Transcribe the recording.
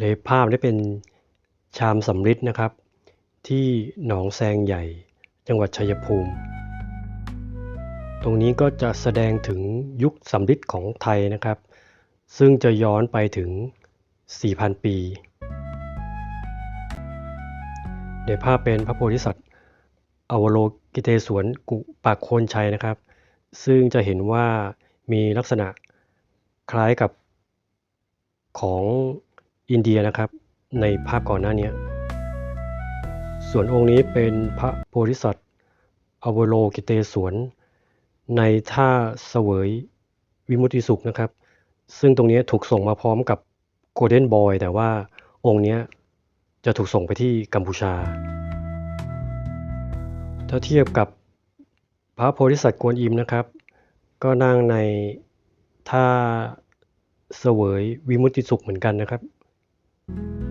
ในภาพนี้เป็นชามสำริดนะครับ ที่หนองแซงใหญ่ จังหวัดชัยภูมิ ตรงนี้ก็จะแสดงถึงยุคสำริดของไทยนะครับ ซึ่งจะย้อนไปถึง 4,000 ปี ในภาพเป็นพระโพธิสัตว์อวโลกิเตศวนกุปากโคนชัยนะครับ ซึ่งจะเห็นว่ามีลักษณะคล้ายกับของ อินเดียนะครับ ในภาพก่อนหน้านี้ ส่วนองค์นี้เป็นพระโพธิสัตว์อวโลกิเตศวน ในท่าเสวยวิมุติสุขนะครับ ซึ่งตรงนี้ถูกส่งมาพร้อมกับโกลเด้นบอยแต่ว่าองค์นี้จะถูกส่งไปที่กัมพูชา ถ้าเทียบกับพระโพธิสัตว์กวนอิมนะครับ ก็นั่งในท่าเสวยวิมุติสุขเหมือนกันนะครับ you